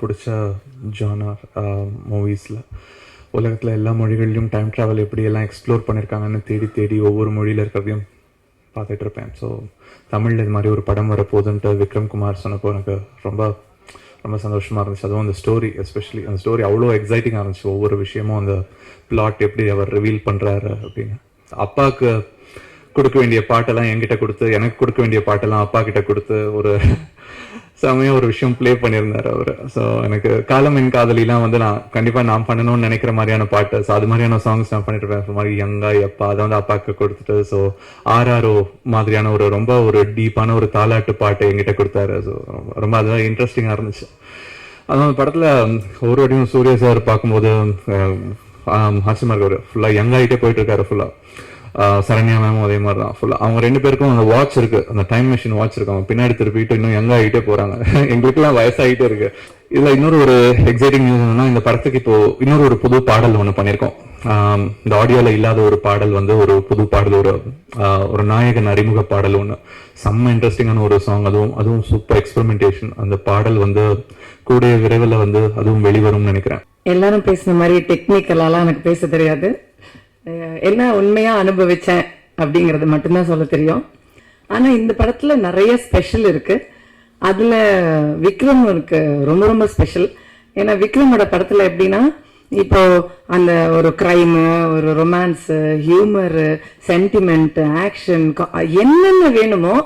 பிடிச்ச ஜானர் மூவிஸில் உலகத்தில் எல்லா மொழிகள்லையும் டைம் ட்ராவல் எப்படி எல்லாம் எக்ஸ்ப்ளோர் பண்ணியிருக்காங்கன்னு தேடி தேடி ஒவ்வொரு மொழியில் இருக்கிறதையும் பார்த்துட்டு இருப்பேன். ஸோ தமிழில் இது மாதிரி ஒரு படம் வரப்போகுதுன்ட்டு விக்ரம் குமார் சொன்னப்போ எனக்கு ரொம்ப ரொம்ப சந்தோஷமாக இருந்துச்சு. அதுவும் அந்த ஸ்டோரி எஸ்பெஷலி அந்த ஸ்டோரி அவ்வளோ எக்ஸைட்டிங்காக இருந்துச்சு. ஒவ்வொரு விஷயமும் அந்த பிளாட் எப்படி அவர் ரிவீல் பண்ணுறாரு அப்படின்னு. அப்பாவுக்கு கொடுக்க வேண்டிய பாட்டெல்லாம் என்கிட்ட கொடுத்து எனக்கு கொடுக்க வேண்டிய பாட்டெல்லாம் அப்பா கிட்ட கொடுத்து ஒரு செமையா ஒரு விஷயம் ப்ளே பண்ணியிருந்தாரு அவர். ஸோ எனக்கு காலம் என் காதலிலாம் வந்து நான் கண்டிப்பா நான் பண்ணணும்னு நினைக்கிற மாதிரியான பாட்டு. ஸோ அது மாதிரியான சாங்ஸ் நான் பண்ணிட்டு இருப்பேன் மாதிரி யங்கா எப்பா அதை வந்து அப்பாவுக்கு கொடுத்துட்டு ஸோ ஆர்ஆர்ஓ மாதிரியான ஒரு ரொம்ப ஒரு டீப்பான ஒரு தாலாட்டு பாட்டு என்கிட்ட கொடுத்தாரு. ஸோ ரொம்ப அதுதான் இன்ட்ரெஸ்டிங்காக இருந்துச்சு. அதுவும் அந்த படத்துல ஒரு வடிவம் சூர்யா சார் பார்க்கும்போது ஹர்ஷமாக இருக்காரு. ஃபுல்லாக யங் ஆகிட்டே போயிட்டு இருக்காரு ஃபுல்லாக சரண்யா மேமும் அதே மாதிரி தான் ஃபுல்லா அவங்க ரெண்டு பேருக்கும் அந்த வாட்ச் இருக்கு. அந்த டைம் மிஷின் வாட்ச் இருக்கு. அவங்க பின்னாடி திருப்பிட்டு இன்னும் யங் ஆகிட்டே போறாங்க. எங்களுக்குலாம் வயசாகிட்டே இருக்கு. இதுல இன்னொரு ஒரு எக்ஸைட்டிங் நியூஸ் என்னன்னா இந்த படத்துக்கு இப்போ இன்னொரு ஒரு புது பாடல் ஒன்று பண்ணியிருக்கோம் இந்த ஆடியோல இல்லாத ஒரு பாடல் வந்து ஒரு புது பாடல் ஒரு ஒரு நாயகன் அறிமுக பாடல் ஒன்று செம்ம இன்ட்ரெஸ்டிங்கான ஒரு சாங் அதுவும் அதுவும் சூப்பர் எக்ஸ்பெரிமெண்டேஷன் அந்த பாடல் வந்து கூடிய விரைவில் வந்து அதுவும் வெளிவரும்னு நினைக்கிறேன். எல்லாரும் பேசின மாதிரி டெக்னிக்கலாலாம் எனக்கு பேச தெரியாது. என்ன உண்மையாக அனுபவித்தேன் அப்படிங்கிறது மட்டும்தான் சொல்ல தெரியும். ஆனால் இந்த படத்தில் நிறைய ஸ்பெஷல் இருக்குது அதில் விக்ரம் இருக்கு ரொம்ப ரொம்ப ஸ்பெஷல் ஏன்னா விக்ரமோட படத்தில் எப்படின்னா இப்போ அந்த ஒரு க்ரைமு ஒரு ரொமான்ஸு ஹியூமரு சென்டிமெண்ட் ஆக்ஷன் என்னென்ன வேணுமோ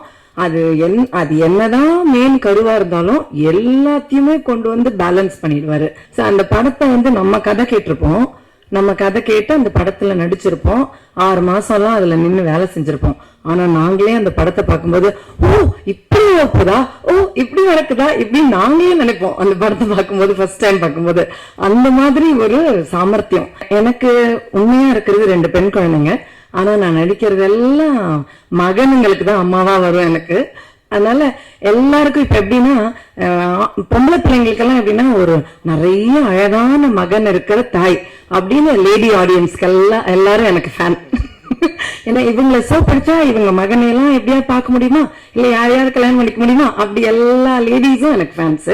அது என் அது என்னதான் மெயின் கருவா இருந்தாலும் எல்லாத்தையுமே கொண்டு வந்து பேலன்ஸ் பண்ணிடுவாரு. ஸோ அந்த படத்தை வந்து நம்ம கதை கேட்டிருப்போம். நம்ம கதை கேட்டு அந்த படத்துல நடிச்சிருப்போம். ஆறு மாசம்லாம் அதுல நின்னு வேலை செஞ்சிருப்போம். ஆனா நாங்களே அந்த படத்தை பார்க்கும்போது ஓ இப்படி நடக்குதா? ஓ இப்படி நடக்குதா? இப்படி நாங்களே நினைப்போம். அந்த படத்தை பார்க்கும்போது ஃபர்ஸ்ட் டைம் பார்க்கும்போது. அந்த மாதிரி ஒரு சாமர்த்தியம். எனக்கு உண்மையா இருக்கிறது ரெண்டு பெண் குழந்தைங்க. ஆனா நான் நடிக்கிறது எல்லாம் மகனுங்களுக்கு தான் அம்மாவா வரும் எனக்கு. அதனால எல்லாருக்கும் இப்ப எப்படின்னா பொம்பளை பிள்ளைங்களுக்கெல்லாம் எப்படின்னா ஒரு நிறைய அழகான மகன் இருக்கிற தாய். அப்படின்னு லேடி ஆடியன்ஸ்க்கு எல்லாம் எல்லாரும் எனக்கு ஃபேன் ஏன்னா இவங்களை சோ படிச்சா இவங்க மகனை எல்லாம் எப்படியா பார்க்க முடியுமா? இல்ல யாரையாவது கல்யாணம் பண்ணிக்க முடியுமா? அப்படி எல்லா லேடிஸும் எனக்கு ஃபேன்ஸ்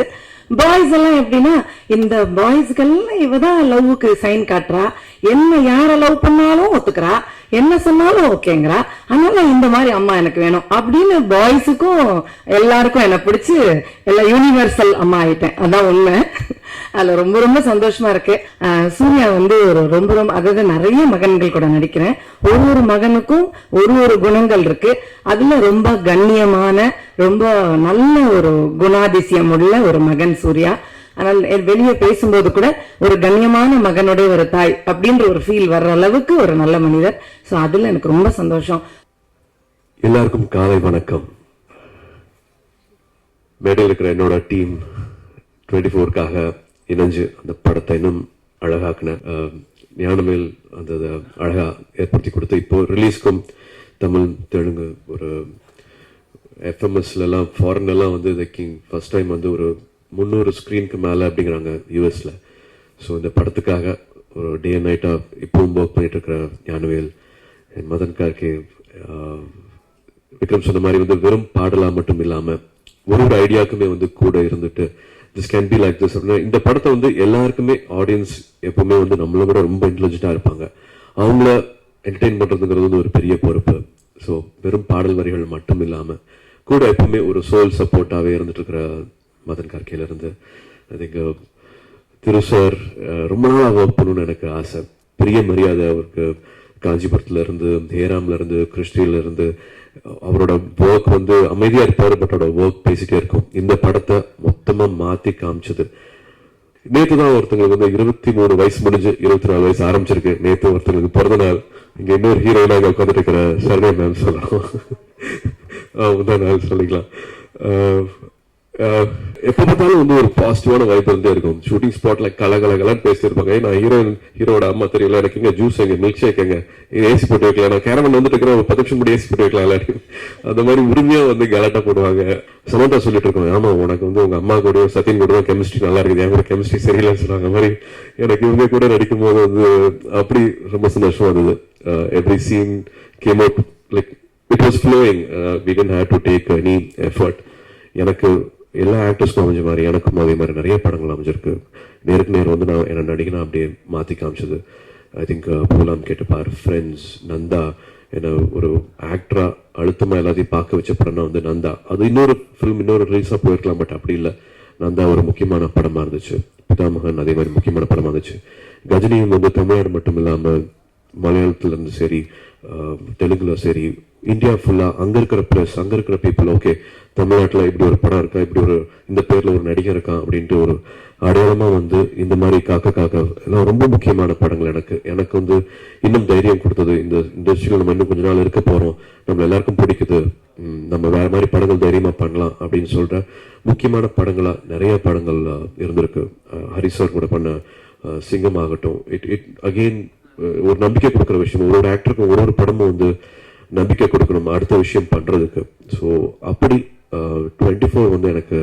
பாய்ஸ் எல்லாம் எப்படின்னா இந்த பாய்ஸ்க்கெல்லாம் இவதான் லவ்வுக்கு சைன் காட்டுறா. என்ன யார லவ் பண்ணாலும் ஒத்துக்கிறா. என்ன சொன்னாலும் ஓகேங்கிறா. அதனால இந்த மாதிரி அம்மா எனக்கு வேணும். அப்படின்னு பாய்ஸுக்கும் எல்லாருக்கும் என்ன பிடிச்சி எல்லாம் யூனிவர்சல் அம்மா ஆயிட்டேன். அதான் உண்மை. அதில் ரொம்ப ரொம்ப சந்தோஷமா இருக்கு. சூர்யா வந்து ஒரு ரொம்ப ரொம்ப அதாவது நிறைய மகன்கள் கூட நடிக்கிறேன். ஒரு ஒரு மகனுக்கும் ஒரு ஒரு குணங்கள் இருக்கு. அதுல ரொம்ப கண்ணியமான ரொம்ப நல்ல ஒரு குணாதிசயம் உள்ள ஒரு மகன் சூர்யா. ஆனால் வெளியே பேசும்போது கூட ஒரு கண்ணியமான மகனுடைய ஒரு தாய் அப்படின்ற ஒரு ஃபீல் வர்ற அளவுக்கு ஒரு நல்ல மனிதர். ஸோ அதுல எனக்கு ரொம்ப சந்தோஷம். எல்லாருக்கும் காலை வணக்கம். மேடையில் இருக்கிற என்னோட டீம் டுவெண்ட்டி ஃபோருக்காக இணைஞ்சு அந்த படத்தை இன்னும் அழகாக்குன ஞானமேல் அந்த இதை ஏற்படுத்தி கொடுத்து இப்போ ரிலீஸ்க்கும் தமிழ் தெலுங்கு ஒரு எஃப்எம்எஸ்லலாம் ஃபாரின்லாம் ஃபாரின் எல்லாம் வந்து லைக் ஃபர்ஸ்ட் டைம் வந்து ஒரு முந்நூறு ஸ்க்ரீனுக்கு மேலே அப்படிங்கிறாங்க யூஎஸில் ஸோ இந்த படத்துக்காக ஒரு டே அண்ட் நைட்டாக இப்போவும் ஒர்க் பண்ணிட்டு இருக்கிற ஞானவேல் என் மதன் கார்கே விக்ரம் சொன்ன மாதிரி வந்து வெறும் பாடலாக மட்டும் இல்லாமல் ஒரு ஒரு ஐடியாக்குமே வந்து கூட இருந்துட்டு this can be like this அப்படின்னா இந்த படத்தை வந்து எல்லாருக்குமே ஆடியன்ஸ் எப்பவுமே வந்து நம்மள விட ரொம்ப இன்டெலிஜென்ட்டாக இருப்பாங்க. அவங்கள என்டர்டெயின் பண்ணுறதுங்கிறது வந்து ஒரு பெரிய பொறுப்பு. ஸோ வெறும் பாடல் வரிகள் மட்டும் இல்லாமல் கூட எப்பவுமே ஒரு சோல் சப்போர்ட்டாவே இருந்துட்டு இருக்கிற மதன் கார்கேலேருந்து I think uh, Thiru sir uh, ரொம்ப நாளாக ஒர்க் பண்ணணும்னு எனக்கு ஆசை. பெரிய மரியாதை அவருக்கு. காஞ்சிபுரத்துல இருந்து ஹேராம்ல இருந்து அவரோட ஒர்க் வந்து அமைதியா இருப்பார் பட் அவரோட ஒர்க் பேசிகிட்டே இருக்கும். இந்த படத்தை மொத்தமா மாத்தி காமிச்சது. நேற்று தான் ஒருத்தங்களுக்கு வந்து இருபத்தி மூணு வயசு முடிஞ்சு இருபத்தி நாலு வயசு ஆரம்பிச்சிருக்கு. நேத்து ஒருத்தங்களுக்கு பிறந்த நாள். இங்க இன்னொரு ஹீரோயினாக உட்காந்துட்டு இருக்கிற சர்வே மேம் சொல்லலாம் ஆஹ் முந்தா நாள் சொல்லிக்கலாம். ஆஹ் எப்போ பார்த்தாலும் வந்து ஒரு பாசிட்டிவான வைப் இருந்தே இருக்கும். ஷூட்டிங் ஸ்பாட்ல கல கல நான் ஹீரோயின் ஹீரோட அம்மா தெரியல எனக்கு இங்கே ஜூஸ் எங்க மில்க் ஷேக் எங்க ஏசி போட்டு வைக்கலாம். நான் கேரமன் வந்துட்டு இருக்கிற ஒரு பத்து நிமிஷம் முடி ஏசி போட்டு வைக்கலாம் இல்லாட்டி. அந்த மாதிரி உரிமையா வந்து கலாட்டா போடுவாங்க. சமந்தா சொல்லிட்டு இருக்கோம் ஆமா உனக்கு வந்து உங்க அம்மா கூட சத்தின் கூட கெமிஸ்ட்ரி நல்லா இருக்குது. என் கூட கெமிஸ்ட்ரி சரியில்லைன்னு சொன்னாங்க. மாதிரி எனக்கு இவங்க கூட நடிக்கும் போது வந்து அப்படி ரொம்ப சந்தோஷமா இருந்தது. Every scene came out like it was flowing we didn't have to take any effort எனக்கு எல்லா ஆக்டர்ஸ்க்கும் அமைஞ்ச மாதிரி எனக்கும் அதே மாதிரி நிறைய படங்கள் அமைஞ்சிருக்கு. நேருக்கு நேர் வந்து நான் என்ன நடிகனா அப்படியே மாற்றி காமிச்சது. ஐ திங்க் பூலாம் கேட்டுப்பார் ஃப்ரெண்ட்ஸ் நந்தா என்ன ஒரு ஆக்டரா அழுத்தமாக எல்லாத்தையும் பார்க்க வச்ச படம்னா வந்து நந்தா. அது இன்னொரு ஃபிலிம் இன்னொரு ரிலீஸாக போயிருக்கலாம் பட் அப்படி இல்லை. நந்தா ஒரு முக்கியமான படமாக இருந்துச்சு. பிதாமகன் அதே மாதிரி முக்கியமான படமாக இருந்துச்சு. கஜினியும் வந்து தமிழ்நாடு மட்டும் இல்லாமல் மலையாளத்துலேருந்து சரி uh, தெலுங்குல சரி இந்தியா ஃபுல்லாக அங்கே இருக்கிற ப்ரெஸ் அங்கே இருக்கிற பீப்புள் ஓகே தமிழ்நாட்டில் இப்படி ஒரு படம் இருக்கா இப்படி ஒரு இந்த பேரில் ஒரு நடிகர் இருக்கான் அப்படின்ட்டு ஒரு அடையாளமாக வந்து இந்த மாதிரி காக்க காக்க எல்லாம் ரொம்ப முக்கியமான படங்கள் எனக்கு. எனக்கு வந்து இன்னும் தைரியம் கொடுத்தது இந்த இண்டஸ்ட்ரியில் நம்ம இன்னும் கொஞ்ச நாள் இருக்க போகிறோம் நம்ம எல்லாருக்கும் பிடிக்குது நம்ம வேற மாதிரி படங்கள் தைரியமாக பண்ணலாம் அப்படின்னு சொல்கிற முக்கியமான படங்களாக நிறைய படங்கள் இருந்திருக்கு. அஹ், கூட பண்ண சிங்கம் ஆகட்டும் இட் இட் அகெயின் ஒரு நம்பிக்கை கொடுக்குற விஷயம். ஒரு ஒரு ஆக்டருக்கும் ஒரு ஒரு படமும் வந்து நம்பிக்கை கொடுக்கணும்? அடுத்த விஷயம் பண்ணுறதுக்கு ஸோ அப்படி டுவெண்ட்டி ஃபோர் வந்து எனக்கு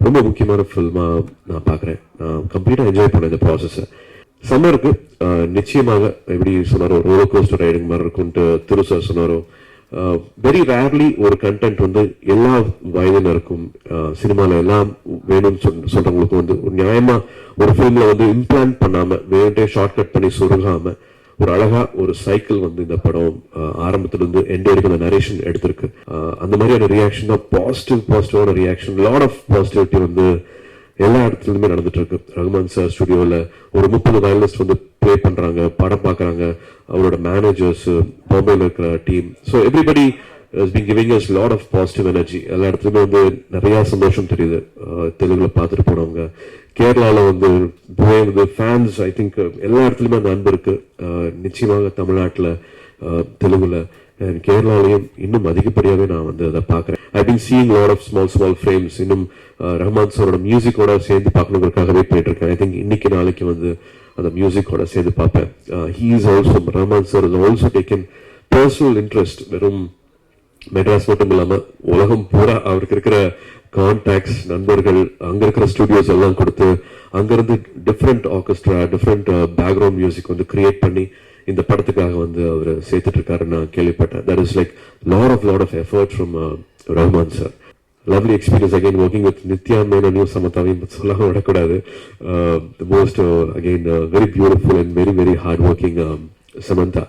ரொம்ப முக்கியமான ஃபில்மாக நான் பார்க்குறேன். நான் கம்ப்ளீட்டாக என்ஜாய் பண்ணேன் இந்த ப்ராசஸை சம்மருக்கு நிச்சயமாக எப்படி சொன்னாரோ ரோலர் கோஸ்டர் ரைடிங் மாதிரி இருக்கும்ட்டு திரு சார் சொன்னாரோ வெரி ரேர்லி ஒரு கண்டென்ட் வந்து எல்லா வயதினருக்கும் சினிமாவில் எல்லாம் வேணும்னு சொல் சொல்கிறவங்களுக்கும் வந்து ஒரு நியாயமாக ஒரு ஃபிலிமில் வந்து இம்ப்ளான் பண்ணாமல் வேணுட்டே ஷார்ட் கட் பண்ணி சொருகாம ஒரு அழகா ஒரு சைக்கிள் வந்து இந்த படம் ஆரம்பத்திலிருந்து ஆரம்பத்துல இருந்து எண்ட் வரைக்கும் அந்த நரேஷன் எடுத்திருக்கு. அந்த மாதிரியான ரியாக்ஷன் தான் பாசிட்டிவ் பாசிட்டிவான ரியாக்ஷன் லாட் ஆஃப் பாசிட்டிவிட்டி வந்து எல்லா இடத்துலையுமே நடந்துட்டு இருக்கு ரகுமான் சார் ஸ்டுடியோவில் ஒரு முப்பது வயலிஸ்ட் வந்து ப்ளே பண்றாங்க படம் பார்க்கறாங்க அவரோட மேனேஜர்ஸ் பாம்பேல இருக்கிற team so everybody is been giving us lot of positive energy எல்லா இடத்துலயுமே வந்து நிறைய சந்தோஷம் தெரியுது. தெலுங்கில் பார்த்துட்டு போனவங்க. கேரளால வந்து போய் வந்து ஃபேன்ஸ் ஐ திங்க் எல்லா இடத்துலயுமே அந்த அன்பு இருக்கு. நிச்சயமாக தமிழ்நாட்டுல தெலுங்குல and கேரளாலையும் இன்னும் அதிகப்படியாவே நான் வந்து அதை பார்க்கறேன். I been seeing lot of small small frames இன்னும் ரஹ்மான் சாரோட மியூசிக்கோட சேர்ந்து பார்க்கணுங்கிறதுக்காகவே போயிட்டு இருக்கேன் ஐ திங்க் இன்னைக்கு நாளைக்கு வந்து அந்த மியூசிக்கோட சேர்ந்து பார்ப்பேன். He is also Rahman sir is also taken personal interest வெறும் மெட்ராஸ் மட்டும் இல்லாம உலகம் பூரா அவருக்கு இருக்கிற கான்டாக்ட்ஸ் நண்பர்கள் அங்கே இருக்கிற ஸ்டுடியோஸ் எல்லாம் கொடுத்து அங்கிருந்து different orchestra different background music வந்து கிரியேட் பண்ணி இந்த படத்துக்காக வந்து அவர் சேர்த்துட்டு இருக்காருன்னு நான் கேள்விப்பட்டேன். That is like lot of lot of effort from Rahman sir lovely experience again working with Nithya மேனனையும் சமத்தாவையும் சொல்லாமல் விடக்கூடாது. Most again very beautiful and very very hard working Samantha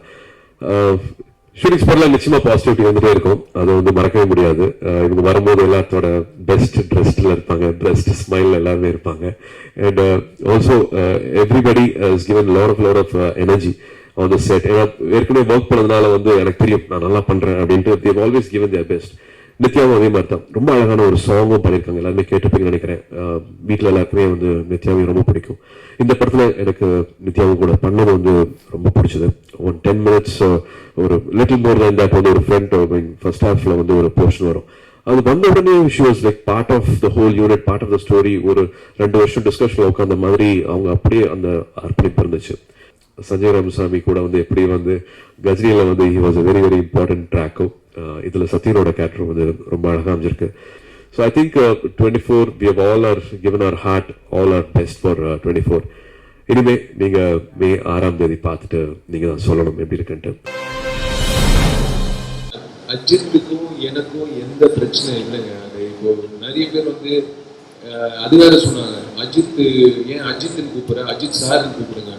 shootings ஸ்பாட்ல நிச்சயமா பாசிட்டிவிட்டி வந்துட்டே இருக்கும். அதை வந்து மறக்கவே முடியாது. இவங்க வரும்போது எல்லாத்தோட பெஸ்ட் ட்ரெஸ்ட்ல இருப்பாங்க. பெஸ்ட் ஸ்மைல் எல்லாருமே இருப்பாங்க. And also everybody is given lot of lot of energy on the set ஏன்னா ஏற்கனவே ஒர்க் பண்ணதுனால வந்து எனக்கு தெரியும் நான் நல்லா பண்றேன் அப்படின்ட்டு Dev always given their best நித்யாவும் அதே மாதிரி தான். ரொம்ப அழகான ஒரு சாங்கும் பண்ணியிருக்காங்க. எல்லாருமே கேட்டுப்பீங்கன்னு நினைக்கிறேன். வீட்டில் எல்லாருக்குமே வந்து நித்யாவையும் ரொம்ப பிடிக்கும். இந்த படத்தில் எனக்கு நித்யாவும் கூட பண்ணது வந்து ரொம்ப பிடிச்சது. ஒன் டென் மினிட்ஸ் ஒரு லிட்டில் மோர் தான் இந்த வந்து ஒரு ஃப்ரெண்ட் ஃபர்ஸ்ட் ஹாஃப்ல வந்து ஒரு போர்ஷன் வரும். அது வந்த உடனே she was like part of the whole unit part of the story ஒரு ரெண்டு வருஷம் டிஸ்கஷனில் உட்காந்த மாதிரி அவங்க அப்படியே அந்த அர்ப்பணிப்பு இருந்துச்சு. சஞ்சய் ராமசாமி கூட வந்து எப்படி வந்து கஜ்ரியில் வந்து he was a very very important ட்ராக்கும் இதுல சத்யனோட கேரக்டர் வந்து ரொம்ப அழகா அமைஞ்சிருக்கு. So I think twenty four we have all our given our hard all our best for twenty four இனிமே நீங்க மே ஆறாம் தேதி பார்த்துட்டு நீங்க தான் சொல்லணும் எப்படி இருக்குன்ட்டு. அஜித்துக்கும் எனக்கும் எந்த பிரச்சனை இல்லைங்க. அது இப்போ நிறைய பேர் வந்து அது வேற சொன்னாங்க. அஜித் ஏன் அஜித்னு கூப்பிடுற? அஜித் சார்னு கூப்பிடுங்க.